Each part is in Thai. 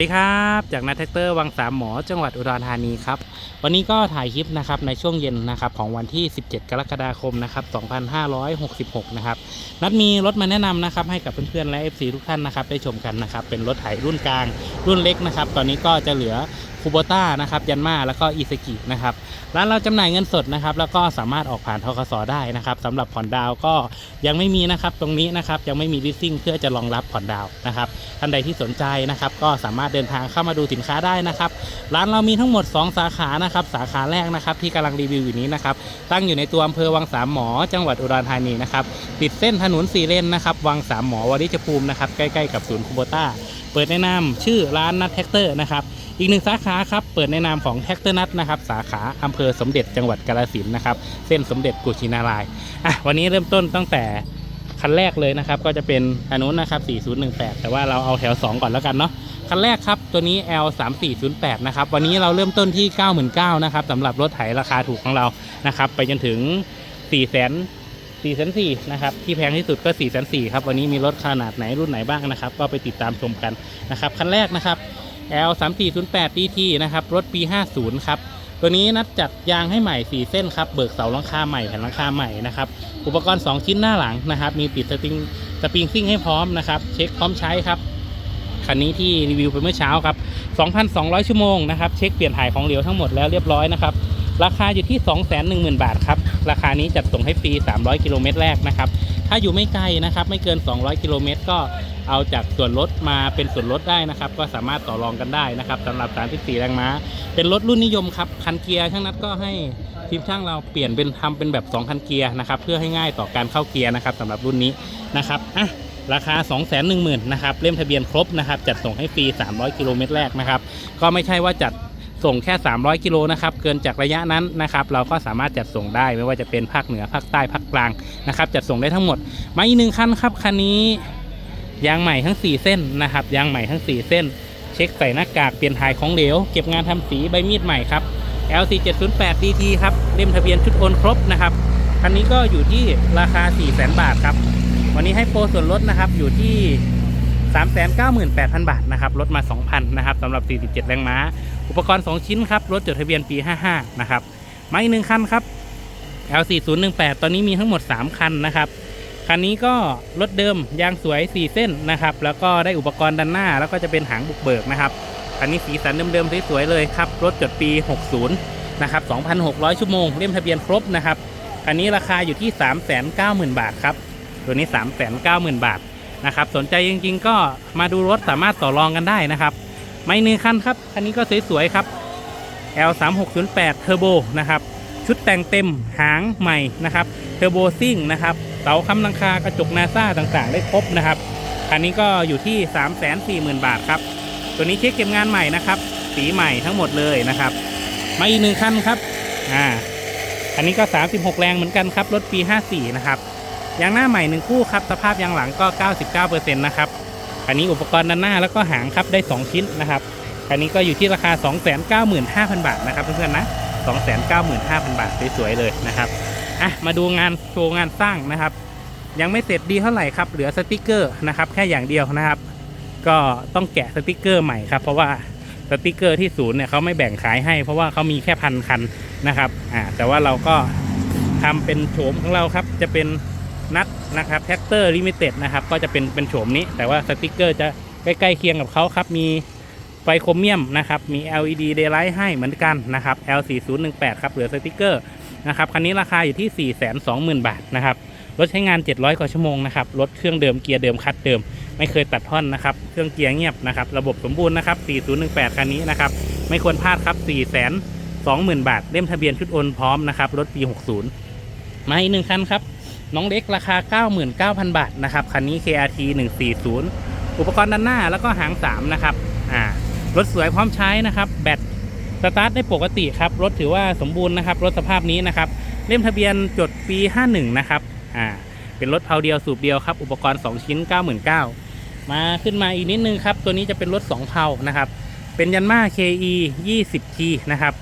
สวัสดีครับ จากนัทแท็กเตอร์วังสามหมอจังหวัดอุดรธานีครับ วันนี้ก็ถ่ายคลิปนะครับในช่วงเย็นนะครับของวันที่ 17 กรกฎาคมนะครับ 2566 นะครับ นัดมีรถมาแนะนำนะครับให้กับเพื่อนๆและ FC ทุกท่านนะครับได้ชมกันนะครับ เป็นรถไถรุ่นกลางรุ่นเล็กนะครับ ตอนนี้ก็จะเหลือคูโบต้านะครับยันมาแล้วก็อีสกินะครับร้านเราจำหน่ายเงินสดนะครับ แล้วก็สามารถออกผ่านทกสได้นะครับสำหรับผ่อนดาวก็ยังไม่มีนะครับตรงนี้นะครับยังไม่มีลิสซิ่งเพื่อจะรองรับผ่อนดาวนะครับท่านใดที่สนใจนะครับ ก็สามารถเดินทางเข้ามาดูสินค้าได้นะครับร้านเรามีทั้งหมด 2 สาขานะครับสาขาแรกนะครับที่กำลังรีวิวอยู่นี้นะครับตั้งอยู่ในตัวอำเภอวังสามหมอ จังหวัดอุดรธานีนะครับติดเส้นถนนสี่เลนนะครับวังสามหมอวริชภูมินะครับใกล้ๆกับศูนย์คูโบต้า เปิดในนามชื่อร้านนัทแท็กเตอร์นะครับอีกหนึ่งสาขาครับเปิดในนามของแท็กเตอร์นัทนะครับสาขาอำเภอสมเด็จจังหวัดกาฬสินธุ์นะครับเส้นสมเด็จกุชินารายอะวันนี้เริ่มต้นตั้งแต่คันแรกเลยนะครับก็จะเป็นอันนู้นนะครับ 4018 แต่ว่าเราเอาแถว 2 ก่อนแล้วกันเนาะคันแรกครับตัวนี้ L 3 4 0 8นะครับวันนี้เราเริ่มต้นที่ 99,000นะครับสำหรับรถไถราคาถูกของเรานะครับไปจนถึง4 0 0 0 0 4 4 0 0 0นะครับที่แพงที่สุดก็ 4 4 0 0 0ครับวันนี้มีรถขนาดไหนรุ่นไหนบ้างนะครับ ก็ไปติดตามชมกันนะครับคันแรกนะครับ L 3 4 0 8 DT นะครับรถปี 50 ครับตัวนี้นัดจัดยางให้ใหม่ 4 เส้นครับเบิกเสาลังคาใหม่แผ่นลังคาใหม่นะครับอุปกรณ์ 2 ชิ้นหน้าหลังนะครับ มีติดสปริงสปริงซิ่งให้พร้อมนะครับเช็คพร้อมใช้ครับคันนี้ที่รีวิวไปเมื่อเช้าครับ 2,200 ชั่วโมงนะครับเช็คเปลี่ยนถ่ายของเหลวทั้งหมดแล้วเรียบร้อยนะครับ ราคาอยู่ที่ 210,000 บาทครับ ราคานี้จัดส่งให้ฟรี 300 กิโลเมตรแรกนะครับ ถ้าอยู่ไม่ไกลนะครับ ไม่เกิน 200 กิโลเมตรก็เอาจากส่วนลดมาเป็นส่วนลดได้นะครับ ก็สามารถต่อรองกันได้นะครับสำหรับ 34 แรงม้า เป็นรถรุ่นนิยมครับคันเกียร์ช่างนัดก็ให้ทีมช่างเราเปลี่ยนเป็นทำเป็นแบบ2คันเกียร์นะครับเพื่อให้ง่ายต่อการเข้าเกียร์นะครับสำหรับรุ่นนี้นะครับอะราคา 2 1 0 0 0 0นะครับเล่มทะเบียนครบนะครับจัดส่งให้ฟรี 300 กิโลเมตรแรกนะครับก็ไม่ใช่ว่าจัด ส่งแค่ 300 กิโลนะครับ เกินจากระยะนั้นนะครับ เราก็สามารถจัดส่งได้ไม่ว่าจะเป็นภาคเหนือภาคใต้ภาคกลางนะครับ จัดส่งได้ทั้งหมด มาอีกหนึ่งคันครับคันนี้ยางใหม่ทั้ง 4 เส้นนะครับยางใหม่ทั้ง 4 เส้น เช็คใส่หน้ากากเปลี่ยนถ่ายของเหลว เก็บงานทำสีใบมีดใหม่ครับ LC 708 DT ครับเล่มทะเบียนชุดโอนครบนะครับคันนี้ก็อยู่ที่ราคา 400,000 บาทครับ วันนี้ให้โปรส่วนลดนะครับอยู่ที่ 398,000 บาทนะครับลดมา 2,000นะครับสำหรับ 47 แรงม้า อุปกรณ์ 2 ชิ้นครับรถจดทะเบียนปี 55 นะครับมาอีกหนึ่งคันครับ L4018 ตอนนี้มีทั้งหมด 3 คันนะครับคันนี้ก็รถเดิมยางสวย 4 เส้นนะครับ แล้วก็ได้อุปกรณ์ด้านหน้า แล้วก็จะเป็นหางบุกเบิกนะครับคันนี้สีสันเดิมๆสวยๆเลยครับรถจดปี 60 นะครับ 2,600 ชั่วโมงเล่มทะเบียนครบนะครับคันนี้ราคาอยู่ที่ 390,000 บาทครับ ตัวนี้ 390,000 บาท นะครับ สนใจจริง ๆ ก็มาดูรถสามารถต่อรองกันได้นะครับ ไม่หนึ่งคันครับ คันนี้ก็สวยๆครับ L 3 6 0 8 Turbo นะครับ ชุดแต่งเต็มหางใหม่นะครับเทอร์โบซิ่งนะครับเสาค้ำลังคากระจกนาซาต่างๆ ได้ครบนะครับคันนี้ก็อยู่ที่ 340,000 บาทครับ ตัวนี้เช็คเก็บงานใหม่นะครับ สีใหม่ทั้งหมดเลยนะครับ มาอีกหนึ่งคันครับอ่าอันนี้ก็ 36 แรงเหมือนกันครับ รถปี 54 นะครับ ยางหน้าใหม่หนึ่งคู่ครับสภาพยางหลังก็ 99%นะครับอันนี้อุปกรณ์ด้านหน้าแล้วก็หางครับได้ 2 ชิ้นนะครับอันนี้ก็อยู่ที่ราคา 295,000 บาทนะครับเพื่อนๆนะ 295,000 บาทสวยๆเลยนะครับอะมาดูงานโชว์งานสร้างนะครับ ยังไม่เสร็จดีเท่าไหร่ครับเหลือสติกเกอร์นะครับแค่อย่างเดียวนะครับ ก็ต้องแกะสติกเกอร์ใหม่ครับเพราะว่าสติกเกอร์ที่ศูนย์เนี่ยเขาไม่แบ่งขายให้ เพราะว่าเขามีแค่พันคันนะครับอ่าแต่ว่าเราก็ทำเป็นโฉมของเราครับจะเป็น นะครับแท็กเตอร์ลิมิเต็ดนะครับก็จะเป็นเป็นโฉมนี้ แต่ว่าสติกเกอร์จะใกล้ๆเคียงกับเขาครับ มีไฟโครเมียมนะครับมี LED daylight ให้เหมือนกันนะครับ L4018 ครับเหลือสติกเกอร์นะครับคันนี้ราคาอยู่ที่ 420,000 บาทนะครับรถใช้งาน 700 กว่าชั่วโมงนะครับรถเครื่องเดิมเกียร์เดิมคัดเดิม ไม่เคยตัดท่อนนะครับเครื่องเกียร์เงียบนะครับระบบสมบูรณ์นะครับ 4018 คันนี้นะครับไม่ควรพลาดครับ420,000 บาท เล่มทะเบียนชุดโอนพร้อมนะครับรถปี 60 มาอีกหนึ่งคันครับ น้องเล็กราคา 99,000 บาทนะครับ คันนี้ KRT 140 อุปกรณ์ด้านหน้าแล้วก็หาง 3 นะครับ อ่ารถสวยพร้อมใช้นะครับ แบตสตาร์ทได้ปกติครับ รถถือว่าสมบูรณ์นะครับ รถสภาพนี้นะครับ เล่มทะเบียนจดปี 51 นะครับ อ่า เป็นรถเพาเดียวสูบเดียวครับ อุปกรณ์ 2 ชิ้น 99,000มาขึ้นมาอีกนิดนึงครับ ตัวนี้จะเป็นรถ 2เพานะครับ เป็นยันมา KE 20T นะครับ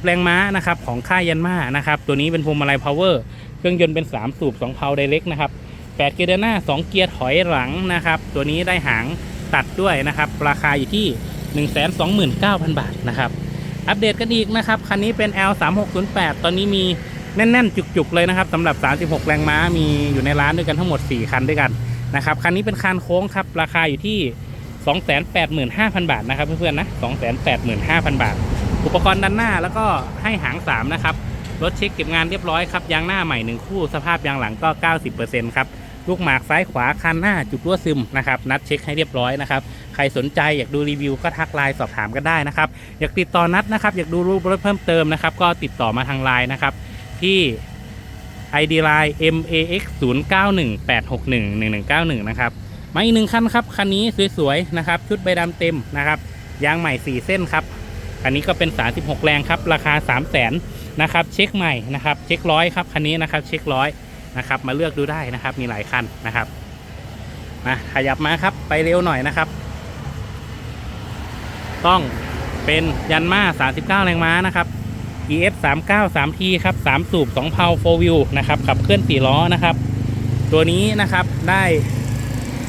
20 แรงม้านะครับ ของค่ายยันมานะครับ ตัวนี้เป็นพวงมาลัยพาวเวอร์ เครื่องยนต์เป็น 3 สูบ 2 เพาไดเรกนะครับ 8 เกียร์เดินหน้า 2 เกียร์ถอยหลังนะครับ ตัวนี้ได้หางตัดด้วยนะครับ ราคาอยู่ที่ 129,000 บาทนะครับ อัปเดตกันอีกนะครับ คันนี้เป็น L 3 6 0 8 ตอนนี้มีแน่นๆ จุกๆ เลยนะครับสำหรับ 36 แรงม้า มีอยู่ในร้านด้วยกันทั้งหมด 4 คันด้วยกันนะครับ คันนี้เป็นคานโค้งครับ ราคาอยู่ที่ 285,000 บาทนะครับเพื่อนๆนะ 285,000 บาท อุปกรณ์ด้านหน้าแล้วก็ให้หาง 3 นะครับ รถเช็คเก็บงานเรียบร้อยครับยางหน้าใหม่1คู่สภาพยางหลังก็ 90%ครับลูกหมากซ้ายขวาคันหน้าจุดรั่วซึมนะครับนัดเช็คให้เรียบร้อยนะครับใครสนใจอยากดูรีวิวก็ทักไลน์สอบถามกันได้นะครับอยากติดต่อนัดนะครับอยากดูรูปรถเพิ่มเติมนะครับก็ติดต่อมาทางไลน์นะครับที่ ID Line MAX 0 9 1 8 6 1 1 1 9 1นะครับมาอีกหนึ่งคันครับคันนี้สวยๆนะครับชุดใบดำเต็มนะครับยางใหม่ 4 เส้นครับคันนี้ก็เป็น 36 แรงครับราคา 3 0 0 0 0 นะครับเช็คใหม่นะครับเช็คร้อยครับคันนี้นะครับเช็คร้อยนะครับมาเลือกดูได้นะครับมีหลายคันนะครับมาขยับมาครับไปเร็วหน่อยนะครับ ต้องเป็นยันมา39 แรงม้านะครับ EF 39 3T ครับ3สูบ2เพา4 wheel นะครับขับเคลื่อน4ล้อนะครับ ตัวนี้นะครับได้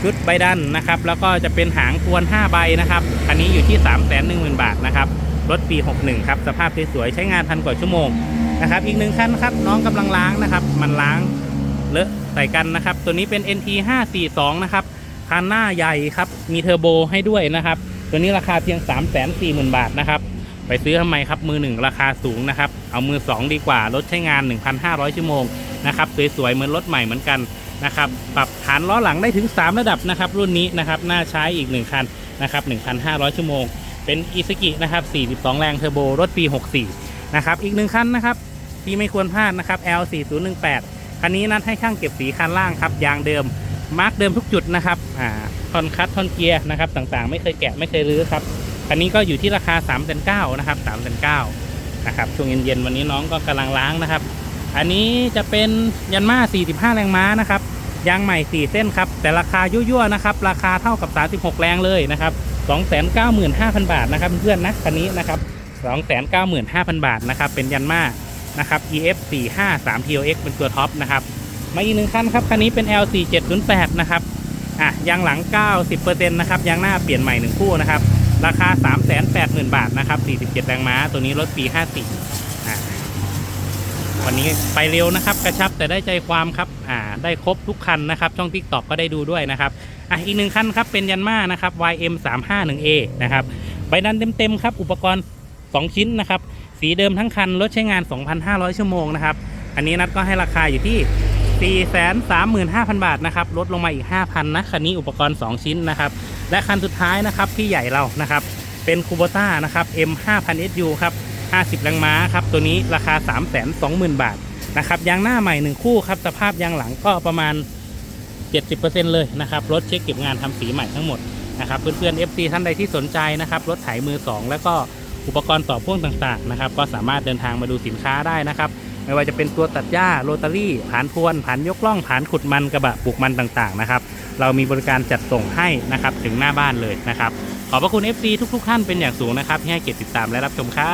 ชุดใบดันนะครับ แล้วก็จะเป็นหางควน 5 ใบนะครับ คันนี้อยู่ที่ 3 1 0 0 0 0 บาทนะครับ รถปี 61 ครับ สภาพสวยๆใช้งานพันกว่าชั่วโมงนะครับอีกหนึ่งคันครับน้องกำลังล้างนะครับ มันล้างเลอะใส่กันนะครับ ตัวนี้เป็น NT 542นะครับคันหน้าใหญ่ครับมีเทอร์โบให้ด้วยนะครับ ตัวนี้ราคาเพียง 3 4 0 0 0 0 บาทนะครับไปซื้อทำไมครับมือหนึ่งราคาสูงนะครับเอามือ 2 ดีกว่ารถใช้งาน 1,500 ชั่วโมงนะครับสวยๆเหมือนรถใหม่เหมือนกันนะครับปรับฐานล้อหลังได้ถึง 3 ระดับนะครับรุ่นนี้นะครับน่าใช้อีก 1 คันนะครับ1,500 ชั่วโมง เป็นอีซ k กินะครับ42 แรงเทอร์โบรถปี 64 นะครับ อีกหนึ่งคันนะครับ ที่ไม่ควรพลาดนะครับ L 4018 คันนี้นัดให้ช่างเก็บสีคันล่างครับยางเดิมมาร์กเดิมทุกจุดนะครับอ่าท่อนคัตท่อนเกียร์นะครับต่างๆ ไม่เคยแกะไม่เคยรื้อครับคันนี้ก็อยู่ที่ราคา3ามแสนเนะครับ3ามแสนเนะครับช่วงเย็นๆวันนี้น้องก็กำลังล้างนะครับ อันนี้จะเป็นยันมา45 แรงม้านะครับยางใหม่ 4 เส้นครับแต่ราคายั่วๆนะครับราคาเท่ากับ 36 แรงเลยนะครับ 295,000 บาทนะครับเพื่อนๆนะคันนี้นะครับ 295,000 บาทนะครับเป็นยันมานะครับ EF 45 3 TOX เป็นตัวท็อปนะครับมาอีกหนึ่งคันครับคันนี้เป็น L 4708นะครับอะยางหลัง 90%นะครับยางหน้าเปลี่ยนใหม่1คู่นะครับราคา 380,000 บาทนะครับ47แรงม้าตัวนี้รถปี 54อ่ วันนี้ไปเร็วนะครับ กระชับแต่ได้ใจความครับอ่าได้ครบทุกคันนะครับ ช่อง t ิ k t o k ก็ได้ดูด้วยนะครับอะอีกหนึ่งคันครับเป็นยันมานะครับ YM 351A นะครับใบดันเต็มๆครับอุปกรณ์ 2 ชิ้นนะครับ สีเดิมทั้งคันรถใช้งาน 2,500 ชั่วโมงนะครับ อันนี้นัดก็ให้ราคาอยู่ที่ 435,000 บาทนะครับลดลงมาอีก 5,000นะคันนี้อุปกรณ์ 2 ชิ้นนะครับและคันสุดท้ายนะครับพี่ใหญ่เรานะครับเป็นคูโบต้านะครับ M 5 0 0 0 SU ครับ 50แรงม้าครับตัวนี้ราคา 320,000 บาทนะครับยางหน้าใหม่ 1 คู่ครับสภาพยางหลังก็ประมาณ 70%เลยนะครับรถเช็คเก็บงานทำสีใหม่ทั้งหมดนะครับเพื่อนๆ FC ท่านใดที่สนใจนะครับรถไถมือ 2 แล้วก็อุปกรณ์ต่อพ่วงต่างๆนะครับก็สามารถเดินทางมาดูสินค้าได้นะครับไม่ว่าจะเป็นตัวตัดหญ้าโรตารี่ผานพวนผานยกล่องผานขุดมันกระบะปลูกมันต่างๆนะครับเรามีบริการจัดส่งให้นะครับถึงหน้าบ้านเลยนะครับขอบพระคุณ FC ทุกๆ ท่านเป็นอย่างสูงนะครับที่ให้เกียรติติดตามและรับชมครับ